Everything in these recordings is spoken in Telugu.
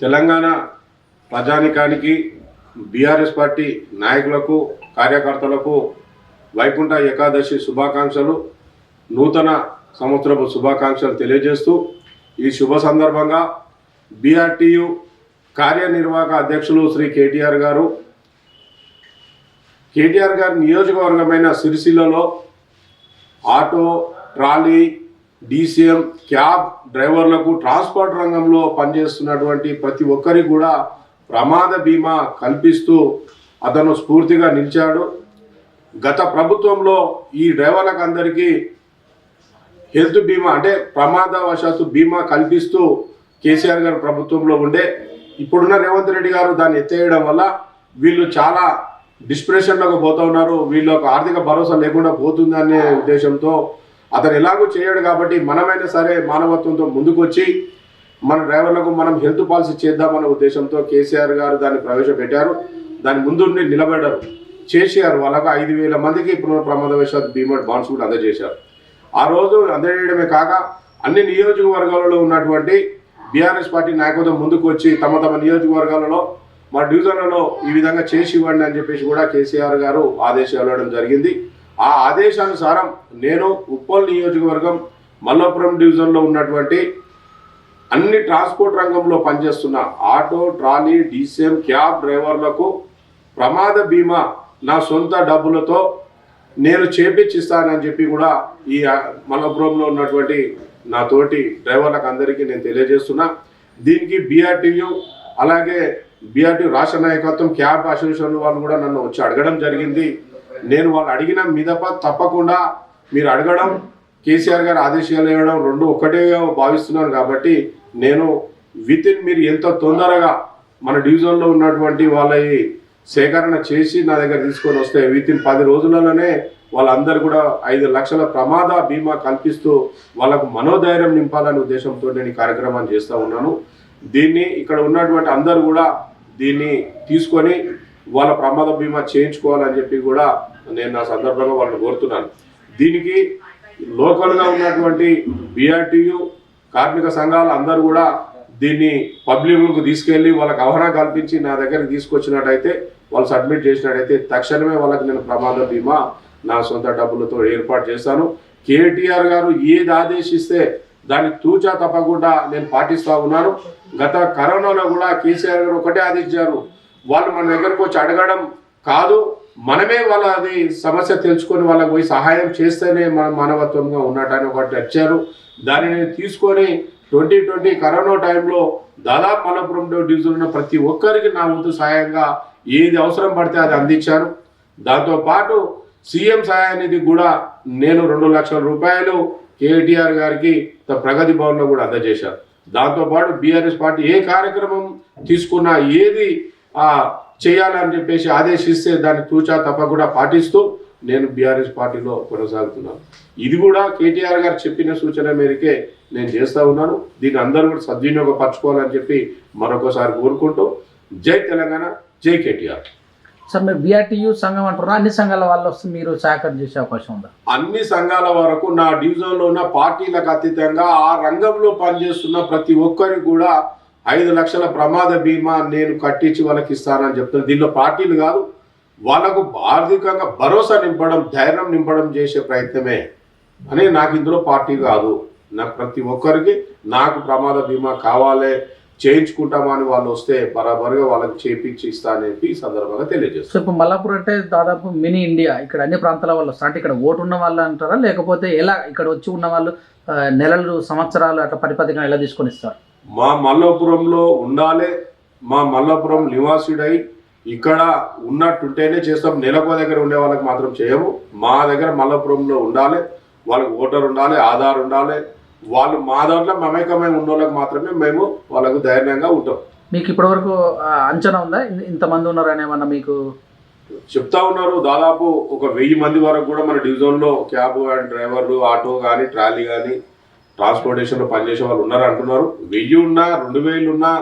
తెలంగాణ ప్రజానికానికి బీఆర్ఎస్ పార్టీ నాయకులకు కార్యకర్తలకు వైకుంఠ ఏకాదశి శుభాకాంక్షలు నూతన సంవత్సరపు శుభాకాంక్షలు తెలియజేస్తూ ఈ శుభ సందర్భంగా బీఆర్టీయు కార్యనిర్వాహక అధ్యక్షులు శ్రీ కేటీఆర్ గారు కేటీఆర్ గారి నియోజకవర్గమైన సిరిసిల్లలో ఆటో ట్రాలీ డీసీఎం క్యాబ్ డ్రైవర్లకు ట్రాన్స్పోర్ట్ రంగంలో పనిచేస్తున్నటువంటి ప్రతి ఒక్కరికి కూడా ప్రమాద బీమా కల్పిస్తూ అతను స్ఫూర్తిగా నిలిచాడు. గత ప్రభుత్వంలో ఈ డ్రైవర్లకు అందరికీ హెల్త్ బీమా అంటే ప్రమాదవశాత్తు బీమా కల్పిస్తూ కేసీఆర్ గారు ప్రభుత్వంలో ఉండే ఇప్పుడున్న రేవంత్ రెడ్డి గారు దాన్ని ఎత్తేయడం వల్ల వీళ్ళు చాలా డిస్ప్రెషన్లోకి పోతూ ఉన్నారు. వీళ్ళకు ఆర్థిక భరోసా లేకుండా పోతుందనే ఉద్దేశంతో అతను ఎలాగో చేయడు కాబట్టి మనమైనా సరే మానవత్వంతో ముందుకొచ్చి మన డ్రైవర్లకు మనం హెల్త్ పాలసీ చేద్దామన్న ఉద్దేశంతో కేసీఆర్ గారు దాన్ని ప్రవేశపెట్టారు. దాని ముందుండి నిలబడ్డారు. చేశారు వాళ్ళకు ఐదు వేల మందికి పునః ప్రమాదవశాత్ బీమా బాండ్స్ కూడా అందజేశారు. ఆ రోజు అందజేయడమే కాక అన్ని నియోజకవర్గాలలో ఉన్నటువంటి బీఆర్ఎస్ పార్టీ నాయకత్వం ముందుకు వచ్చి తమ తమ నియోజకవర్గాలలో మా డివిజన్లలో ఈ విధంగా చేసి ఇవ్వండి అని చెప్పేసి కూడా కేసీఆర్ గారు ఆదేశాలు ఇవ్వడం జరిగింది. ఆ ఆదేశానుసారం నేను ఉప్పల్ నియోజకవర్గం మల్లాపురం డివిజన్లో ఉన్నటువంటి అన్ని ట్రాన్స్పోర్ట్ రంగంలో పనిచేస్తున్న ఆటో ట్రాలీ డీసీఎం క్యాబ్ డ్రైవర్లకు ప్రమాద బీమా నా సొంత డబ్బులతో నేను చేపించిస్తానని చెప్పి కూడా ఈ మలపురంలో ఉన్నటువంటి నా తోటి డ్రైవర్లకు అందరికీ నేను తెలియజేస్తున్నా. దీనికి బీఆర్టీయు అలాగే బీఆర్టీ రాష్ట్ర నాయకత్వం క్యాబ్ అసోసియేషన్ వాళ్ళు కూడా నన్ను వచ్చి అడగడం జరిగింది. నేను వాళ్ళు అడిగిన మీదప తప్పకుండా మీరు అడగడం కేసీఆర్ గారు ఆదేశాలు ఇవ్వడం రెండు ఒకటే భావిస్తున్నాను కాబట్టి నేను విత్ ఇన్ మీరు ఎంత తొందరగా మన డివిజన్లో ఉన్నటువంటి వాళ్ళ సేకరణ చేసి నా దగ్గర తీసుకొని వస్తే విత్ ఇన్ పది రోజులలోనే వాళ్ళందరూ కూడా ఐదు లక్షల ప్రమాద బీమా కల్పిస్తూ వాళ్ళకు మనోధైర్యం నింపాలనే ఉద్దేశంతో నేను ఈ కార్యక్రమాన్ని చేస్తూ ఉన్నాను. దీన్ని ఇక్కడ ఉన్నటువంటి అందరూ కూడా దీన్ని తీసుకొని వాళ్ళ ప్రమాద బీమా చేయించుకోవాలని చెప్పి కూడా నేను నా సందర్భంగా వాళ్ళని కోరుతున్నాను. దీనికి లోకల్గా ఉన్నటువంటి బీఆర్టీయు కార్మిక సంఘాలు అందరూ కూడా దీన్ని పబ్లిక్లకు తీసుకెళ్ళి వాళ్ళకి అవగాహన కల్పించి నా దగ్గరికి తీసుకొచ్చినట్టయితే వాళ్ళు సబ్మిట్ చేసినట్టయితే తక్షణమే వాళ్ళకి నేను ప్రమాద బీమా నా సొంత డబ్బులతో ఏర్పాటు చేస్తాను. కేటీఆర్ గారు ఏది ఆదేశిస్తే దాన్ని తూచా తప్పకుండా నేను పాటిస్తా ఉన్నాను. గత కరోనాలో కూడా కేసీఆర్ గారు ఒకటే ఆదేశించారు. వాళ్ళు మన దగ్గరకు వచ్చి అడగడం కాదు. మనమే వాళ్ళ అది సమస్య తెలుసుకొని వాళ్ళకి పోయి సహాయం చేస్తేనే మన మానవత్వంగా ఉన్నట్టని ఒకటి వచ్చారు దానిని తీసుకొని ట్వంటీ ట్వంటీ కరోనా టైంలో దాదాపు మలపురం డివిజన్ ఉన్న ప్రతి ఒక్కరికి నా వంతు సహాయంగా ఏది అవసరం పడితే అది అందించాను దాంతోపాటు సీఎం సహాయానికి కూడా నేను రెండు లక్షల రూపాయలు కేటీఆర్ గారికి ప్రగతి భవన్లో కూడా అందజేశాను దాంతోపాటు బీఆర్ఎస్ పార్టీ ఏ కార్యక్రమం తీసుకున్నా ఏది చేయాలని చెప్పేసి ఆదేశిస్తే దాన్ని తూచా తప్పకుండా పాటిస్తూ నేను బీఆర్ఎస్ పార్టీలో కొనసాగుతున్నాను. ఇది కూడా కేటీఆర్ గారు చెప్పిన సూచన మేరకే నేను చేస్తా ఉన్నాను. దీన్ని అందరూ కూడా సద్వినియోగపరచుకోవాలని చెప్పి మరొకసారి కోరుకుంటూ జై తెలంగాణ జై కేటీఆర్. సార్ మీరు బీఆర్టీయూ సంఘం అంటున్నారు. అన్ని సంఘాల వాళ్ళు వస్తే మీరు సహకారం చేసే అవకాశం ఉందా? అన్ని సంఘాల వరకు నా డివిజన్లో ఉన్న పార్టీలకు అతీతంగా ఆ రంగంలో పనిచేస్తున్న ప్రతి ఒక్కరికి కూడా ఐదు లక్షల ప్రమాద బీమా నేను కట్టించి వాళ్ళకి ఇస్తానని చెప్తున్నాను దీనిలో పార్టీలు కాదు వాళ్ళకు ఆర్థికంగా భరోసా నింపడం ధైర్యం నింపడం చేసే ప్రయత్నమే అని నాకు ఇందులో పార్టీ కాదు. నాకు ప్రతి ఒక్కరికి నాకు ప్రమాద బీమా కావాలి చేయించుకుంటామని వాళ్ళు వస్తే బరాబరుగా వాళ్ళకి చేపించి ఇస్తా అని సందర్భంగా తెలియజేస్తారు సో ఇప్పుడు మల్లాపూర్ అంటే దాదాపు మినీ ఇండియా ఇక్కడ అన్ని ప్రాంతాల వాళ్ళు వస్తారు అంటే ఇక్కడ ఓటు ఉన్న వాళ్ళు అంటారా? లేకపోతే ఎలా ఇక్కడ వచ్చి ఉన్న వాళ్ళు నెలలు సంవత్సరాలు అట్లా పరిపతిగా ఎలా తీసుకొని ఇస్తారు? మా మల్లాపురంలో ఉండాలి మా మల్లాపురం నివాసుడై ఇక్కడ ఉన్నట్టుంటేనే చేస్తాం. నెలకో దగ్గర ఉండే వాళ్ళకి మాత్రం చేయము. మా దగ్గర మల్లాపురంలో ఉండాలి వాళ్ళకి ఓటర్ ఉండాలి ఆధార్ ఉండాలి. వాళ్ళు మా దాంట్లో మమేకమై ఉన్న వాళ్ళకి మాత్రమే మేము వాళ్ళకు ధైర్యంగా ఉంటాం. మీకు ఇప్పటివరకు అంచనా ఉందా? ఇంతమంది ఉన్నారు అని ఏమన్నా మీకు? చెప్తా ఉన్నారు. దాదాపు ఒక వెయ్యి మంది వరకు కూడా మన డివిజన్లో క్యాబ్ అండ్ డ్రైవర్లు ఆటో కానీ ట్రాలీ కానీ ట్రాన్స్పోర్టేషన్లో పనిచేసే వాళ్ళు ఉన్నారు అంటున్నారు. వెయ్యి ఉన్నా రెండు వేలు ఉన్నా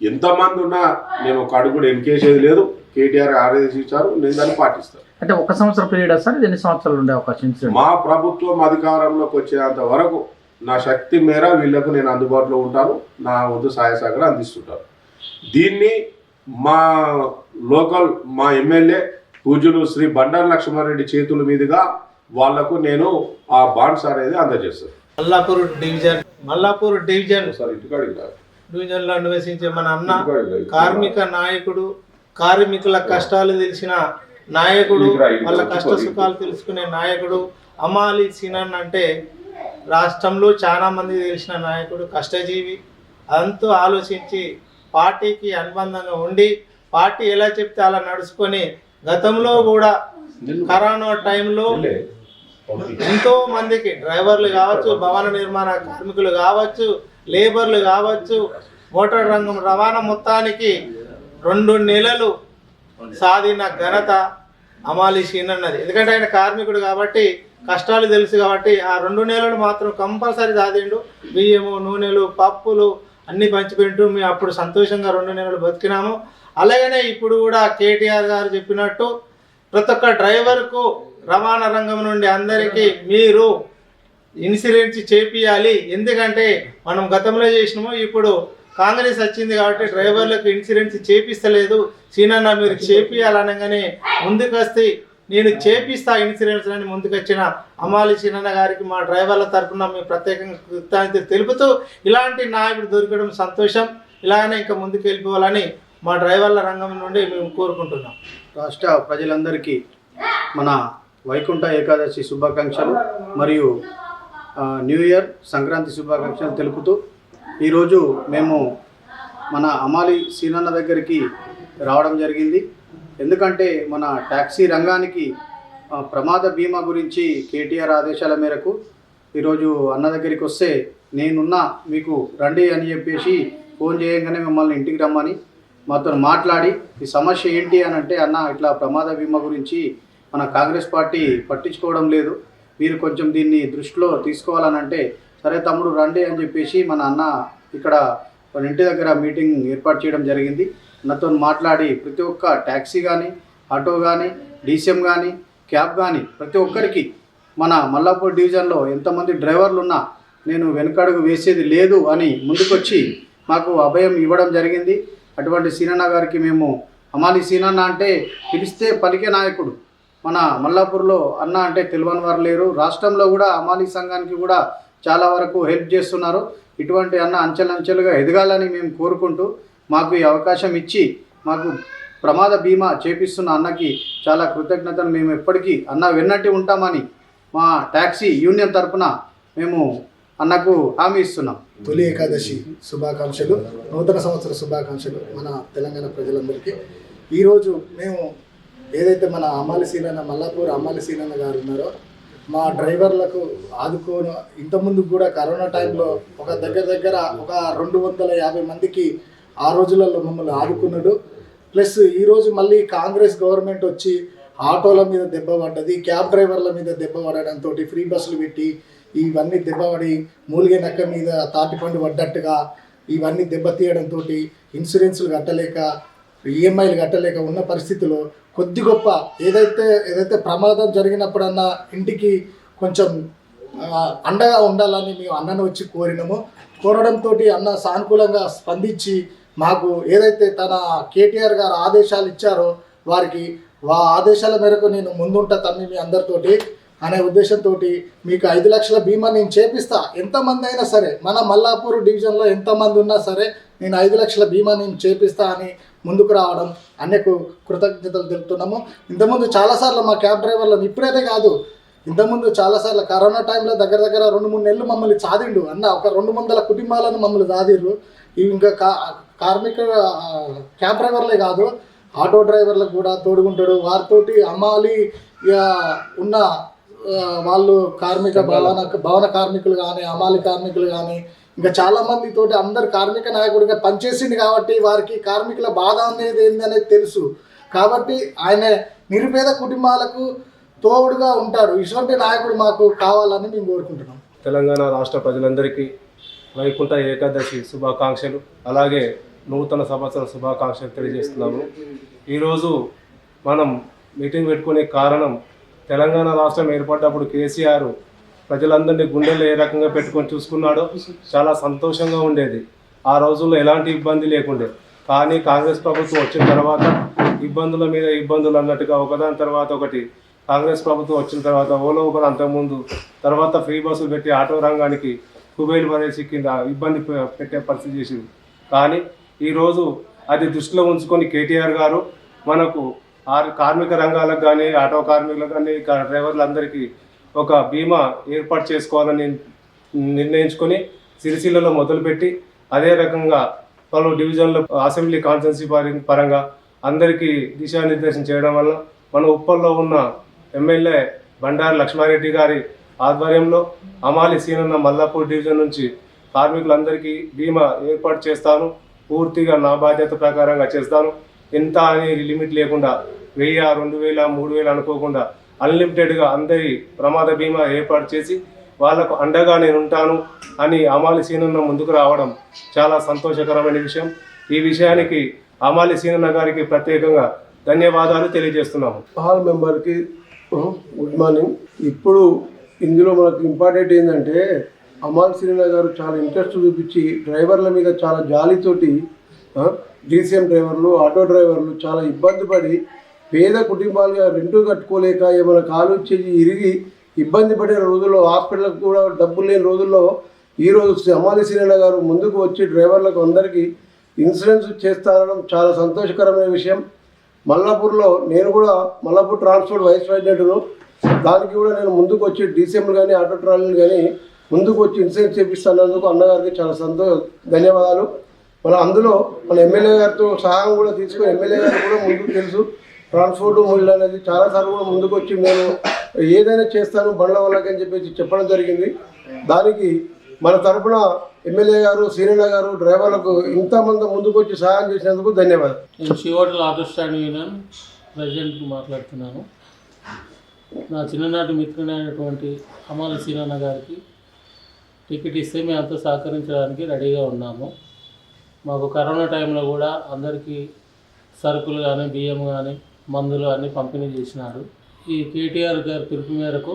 ఎంతమంది ఉన్నా నేను ఒక అడుగు కూడా ఎన్కేసేది లేదు. కేటీఆర్ ఆదేశించారు నేను దాన్ని పాటిస్తాను. అంటే ఒక సంవత్సరం పీరియడ్ సార్ ఎన్ని సంవత్సరాలు ఉండే అవకాశం మా ప్రభుత్వం అధికారంలోకి వచ్చేంత వరకు నా శక్తి మేర వీళ్ళకు నేను అందుబాటులో ఉంటాను. నా వద్దు సహాయ సహకారం అందిస్తుంటాను దీన్ని మా లోకల్ మా ఎమ్మెల్యే పూజలు శ్రీ బండారు లక్ష్మారెడ్డి చేతుల మీదుగా వాళ్ళకు నేను ఆ బాండ్స్ అనేది అందజేస్తాను. Mallapur division Mallapur division sir ఇటుకాడికి రా. డివిజన్లో నివసించే మన అన్న. కార్మిక నాయకుడు కార్మికుల కష్టాలు తెలిసిన నాయకుడు వాళ్ళ కష్ట. సుఖాలు తెలుసుకునే నాయకుడు అమాలి సినన్ అంటే రాష్ట్రంలో చాలా మంది తెలిసిన నాయకుడు కష్టజీవి అదంతా ఆలోచించి పార్టీకి అనుబంధంగా ఉండి పార్టీ ఎలా చెప్తే అలా నడుచుకొని గతంలో కూడా కరోనా టైంలో. ఎంతో మందికి డ్రైవర్లు కావచ్చు భవన నిర్మాణ కార్మికులు కావచ్చు లేబర్లు కావచ్చు మోటార్ రంగం రవాణా మొత్తానికి రెండు నెలలు సాధిన ఘనత అమాలి షీన్ అన్నది ఎందుకంటే ఆయన కార్మికుడు కాబట్టి కష్టాలు తెలుసు కాబట్టి ఆ రెండు నెలలు మాత్రం కంపల్సరీ సాధిండు. బియ్యము నూనెలు పప్పులు అన్ని పంచిపెట్టు. మేము అప్పుడు సంతోషంగా రెండు నెలలు బతికినాము. అలాగనే ఇప్పుడు కూడా కేటీఆర్ గారు చెప్పినట్టు ప్రతి ఒక్క డ్రైవర్కు రవాణా రంగం నుండి అందరికీ మీరు ఇన్సూరెన్స్ చేపియాలి. ఎందుకంటే మనం గతంలో చేసినాము ఇప్పుడు కాంగ్రెస్ వచ్చింది కాబట్టి డ్రైవర్లకు ఇన్సూరెన్స్ చేపిస్తలేదు. సీనన్న మీరు చేపియాలనగానే ముందుకొస్తే నేను చేపిస్తా ఇన్సూరెన్స్ అని ముందుకొచ్చిన అమాలి సీనన్న గారికి మా డ్రైవర్ల తరఫున మేము ప్రత్యేకంగా కృతజ్ఞత తెలుపుతూ ఇలాంటి నాయకుడు దొరకడం సంతోషం. ఇలాగనే ఇంకా ముందుకు వెళ్ళిపోవాలని మా డ్రైవర్ల రంగం నుండి మేము కోరుకుంటున్నాం. రాష్ట్ర ప్రజలందరికీ మన వైకుంఠ ఏకాదశి శుభాకాంక్షలు మరియు న్యూ ఇయర్ సంక్రాంతి శుభాకాంక్షలు తెలుపుతూ ఈరోజు మేము మన అమాలి సీనన్న దగ్గరికి రావడం జరిగింది. ఎందుకంటే మన ట్యాక్సీ రంగానికి ప్రమాద బీమా గురించి కేటీఆర్ ఆదేశాల మేరకు ఈరోజు అన్న దగ్గరికి వస్తే నేనున్నా మీకు రండి అని చెప్పేసి ఫోన్ చేయగానే మిమ్మల్ని ఇంటికి రమ్మని మాతో మాట్లాడి ఈ సమస్య ఏంటి అని అంటే అన్న ఇట్లా ప్రమాద బీమా గురించి మన కాంగ్రెస్ పార్టీ పట్టించుకోవడం లేదు. మీరు కొంచెం దీన్ని దృష్టిలో తీసుకోవాలని అంటే సరే తమ్ముడు రండి అని చెప్పేసి మన అన్న ఇక్కడ మన ఇంటి దగ్గర మీటింగ్ ఏర్పాటు చేయడం జరిగింది. నాతో మాట్లాడి ప్రతి ఒక్క ట్యాక్సీ కానీ ఆటో కానీ డీసీఎం కానీ క్యాబ్ కానీ ప్రతి ఒక్కరికి మన మల్లాపూర్ డివిజన్లో ఎంతమంది డ్రైవర్లు ఉన్నా నేను వెనకడుగు వేసేది లేదు అని ముందుకొచ్చి మాకు అభయం ఇవ్వడం జరిగింది. అటువంటి సీనన్న గారికి మేము అమాలి సీనన్న అంటే పిలిస్తే పలికే నాయకుడు. మన మల్లాపూర్లో అన్న అంటే తెలియని వారు లేరు. రాష్ట్రంలో కూడా అమాలి సంఘానికి కూడా చాలా వరకు హెల్ప్ చేస్తున్నారు. ఇటువంటి అన్న అంచెలంచెలుగా ఎదగాలని మేము కోరుకుంటూ మాకు ఈ అవకాశం ఇచ్చి మాకు ప్రమాద బీమా చేపిస్తున్న అన్నకి చాలా కృతజ్ఞతలు. మేము ఎప్పటికీ అన్న వెన్నట్టి ఉంటామని మా ట్యాక్సీ యూనియన్ తరపున మేము అన్నకు హామీ ఇస్తున్నాం. తొలి ఏకాదశి శుభాకాంక్షలు నూతన సంవత్సర శుభాకాంక్షలు మన తెలంగాణ ప్రజలందరికీ. ఈరోజు మేము ఏదైతే మన అమ్మాలి సీనన్న మల్లాపూర్ అమ్మాలి సీలన్న గారు ఉన్నారో మా డ్రైవర్లకు ఆదుకోను. ఇంతకుముందు కూడా కరోనా టైంలో ఒక దగ్గర దగ్గర ఒక రెండు వందల యాభై మందికి ఆ రోజులలో మమ్మల్ని ఆదుకున్నాడు. ప్లస్ ఈరోజు మళ్ళీ కాంగ్రెస్ గవర్నమెంట్ వచ్చి ఆటోల మీద దెబ్బ పడ్డది క్యాబ్ డ్రైవర్ల మీద దెబ్బ పడడంతో ఫ్రీ బస్సులు పెట్టి ఇవన్నీ దెబ్బపడి మూలిగే నక్క మీద తాటిపండు పడ్డట్టుగా ఇవన్నీ దెబ్బతీయడంతో ఇన్సూరెన్స్లు కట్టలేక ఈఎంఐలు కట్టలేక ఉన్న పరిస్థితిలో కొద్ది గొప్ప ఏదైతే ఏదైతే ప్రమాదం జరిగినప్పుడన్నా ఇంటికి కొంచెం అండగా ఉండాలని మేము అన్నను వచ్చి కోరినాము. కోరడంతో అన్న సానుకూలంగా స్పందించి మాకు ఏదైతే తన కేటీఆర్ గారు ఆదేశాలు ఇచ్చారో వారికి వా ఆదేశాల మేరకు నేను ముందుంటా తమ్మి మీ అందరితోటి. అనే ఉద్దేశంతో మీకు ఐదు లక్షల బీమా నేను చేపిస్తా. ఎంతమంది అయినా సరే మన మల్లాపూర్ డివిజన్లో ఎంతమంది ఉన్నా సరే నేను ఐదు లక్షల బీమా నేను చేపిస్తా అని ముందుకు రావడం అన్నకు కృతజ్ఞతలు తెలుపుతున్నాము. ఇంతకుముందు చాలాసార్లు మా క్యాబ్ డ్రైవర్లను ఇప్పుడైతే కాదు ఇంతకుముందు చాలాసార్లు కరోనా టైంలో దగ్గర దగ్గర రెండు మూడు నెలలు మమ్మల్ని చాదిండు. అన్న ఒక రెండు వందల కుటుంబాలను మమ్మల్ని చాదిర్రు. ఇవి ఇంకా కా కార్మిక క్యాబ్ డ్రైవర్లే కాదు ఆటో డ్రైవర్లకు కూడా తోడుకుంటాడు వారితోటి అమ్మాలి ఇక ఉన్న వాళ్ళు కార్మిక భవన భవన కార్మికులు కానీ అమాలి కార్మికులు కానీ ఇంకా చాలా మంది తోటి అందరు కార్మిక నాయకుడిగా పనిచేసింది కాబట్టి వారికి కార్మికుల బాధ అనేది ఏంది అనేది తెలుసు. కాబట్టి ఆయన నిరుపేద కుటుంబాలకు తోడుగా ఉంటాడు. ఇటువంటి నాయకుడు మాకు కావాలని మేము కోరుకుంటున్నాం. తెలంగాణ రాష్ట్ర ప్రజలందరికీ వైకుంఠ ఏకాదశి శుభాకాంక్షలు అలాగే నూతన సంవత్సర శుభాకాంక్షలు తెలియజేస్తున్నాము. ఈరోజు మనం మీటింగ్ పెట్టుకునే కారణం తెలంగాణ రాష్ట్రం ఏర్పడ్డప్పుడు కేసీఆర్ ప్రజలందరినీ గుండెల్లో ఏ రకంగా పెట్టుకొని చూసుకున్నాడో చాలా సంతోషంగా ఉండేది. ఆ రోజుల్లో ఎలాంటి ఇబ్బంది లేకుండే. కానీ కాంగ్రెస్ ప్రభుత్వం వచ్చిన తర్వాత ఇబ్బందుల మీద ఇబ్బందులు అన్నట్టుగా ఒకదాని తర్వాత ఒకటి. కాంగ్రెస్ ప్రభుత్వం వచ్చిన తర్వాత ఓలో ఒకరు అంతకుముందు తర్వాత ఫ్రీ బస్సులు పెట్టి ఆటో రంగానికి కుబేలు పరేసి కింద ఇబ్బంది పె- పెట్టే పరిస్థితి చేసింది. కానీ ఈరోజు అది దృష్టిలో ఉంచుకొని కేటీఆర్ గారు మనకు ఆర్ కార్మిక రంగాలకు కానీ ఆటో కార్మికులకు కానీ డ్రైవర్లందరికీ ఒక బీమా ఏర్పాటు చేసుకోవాలని నిర్ణయించుకొని సిరిసిల్లలో మొదలుపెట్టి అదే రకంగా పలు డివిజన్ల అసెంబ్లీ కాన్స్టెన్సీ పరంగా అందరికీ దిశానిర్దేశం చేయడం వల్ల మన ఉప్పల్లో ఉన్న ఎమ్మెల్యే బండారు లక్ష్మారెడ్డి గారి ఆధ్వర్యంలో అమాలి సీనన్న మల్లాపూర్ డివిజన్ నుంచి కార్మికులందరికీ బీమా ఏర్పాటు చేస్తాను. పూర్తిగా నా బాధ్యత ప్రకారంగా చేస్తాను. ఎంత అని లిమిట్ లేకుండా వెయ్యి రెండు వేల మూడు వేలు అనుకోకుండా అన్లిమిటెడ్గా అందరి ప్రమాద బీమా ఏర్పాటు చేసి వాళ్ళకు అండగా నేను ఉంటాను అని అమాలి సీనన్న ముందుకు రావడం చాలా సంతోషకరమైన విషయం. ఈ విషయానికి అమాలి సీనన్న గారికి ప్రత్యేకంగా ధన్యవాదాలు తెలియజేస్తున్నాము. హాల్ మెంబర్కి గుడ్ మార్నింగ్. ఇప్పుడు ఇందులో మనకు ఇంపార్టెంట్ ఏంటంటే అమాల్ సినిమా గారు చాలా ఇంట్రెస్ట్ చూపించి డ్రైవర్ల మీద చాలా జాలితోటి డీసీఎం డ్రైవర్లు ఆటో డ్రైవర్లు చాలా ఇబ్బంది పడి పేద కుటుంబాలుగా రెంటు కట్టుకోలేక ఏమైనా కాలు చేసి ఇరిగి ఇబ్బంది పడిన రోజుల్లో హాస్పిటల్కి కూడా డబ్బులు లేని రోజుల్లో ఈరోజు సమాధి సినిమా గారు ముందుకు వచ్చి డ్రైవర్లకు అందరికీ ఇన్సూరెన్స్ చేస్తారనడం చాలా సంతోషకరమైన విషయం. మల్లాపూర్లో నేను కూడా మల్లాపూర్ ట్రాన్స్పోర్ట్ వైస్ ప్రెసిడెంట్ను. దానికి కూడా నేను ముందుకు వచ్చి డీసీఎంలు కానీ ఆటో ట్రాలీలు కానీ ముందుకు వచ్చి ఇన్సూరెన్స్ చేపిస్తున్నందుకు అన్నగారికి చాలా సంతో ధన్యవాదాలు. మన అందులో మన ఎమ్మెల్యే గారితో సహాయం కూడా తీసుకుని ఎమ్మెల్యే గారు కూడా ముందుకు తెలుసు. ట్రాన్స్పోర్ట్ మూల్యం అనేది చాలాసార్లు కూడా ముందుకు వచ్చి నేను ఏదైనా చేస్తాను బండ్ల వాళ్ళకి అని చెప్పేసి చెప్పడం జరిగింది. దానికి మన తరపున ఎమ్మెల్యే గారు సీనియర్ గారు డ్రైవర్లకు ఇంతమంది ముందుకు వచ్చి సహాయం చేసినందుకు ధన్యవాదాలు. నేను షివోటల్ ఆటో స్టాండ్ యూనియన్ ప్రెసిడెంట్ మాట్లాడుతున్నాను. నా చిన్ననాటి మిత్రుడైనటువంటి అమాల సీనన్న గారికి టికెట్ ఇస్తే మేము అంతా సహకరించడానికి రెడీగా ఉన్నాము. మాకు కరోనా టైంలో కూడా అందరికీ సరుకులు కానీ బియ్యం కానీ మందులు అన్నీ పంపిణీ చేసినారు. ఈ కేటీఆర్ గారి పిలుపు మేరకు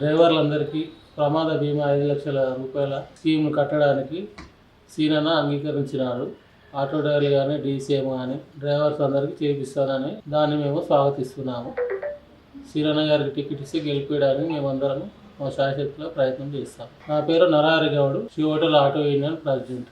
డ్రైవర్లందరికీ ప్రమాద బీమా ఐదు లక్షల రూపాయల స్కీమ్ను కట్టడానికి సీనన్న అంగీకరించినారు. ఆటో డ్రైవర్లు కానీ డీసీఎం కానీ డ్రైవర్స్ అందరికీ చేపిస్తానని దాన్ని మేము స్వాగతిస్తున్నాము. సీరన్న గారికి టికెట్ ఇస్తే గెలిపించడానికి మేమందరం మా శాశ్వతలో ప్రయత్నం చేస్తాం. నా పేరు నరహరి గౌడ్ షీ హోటల్ ఆటో యూనియన్ ప్రెసిడెంట్.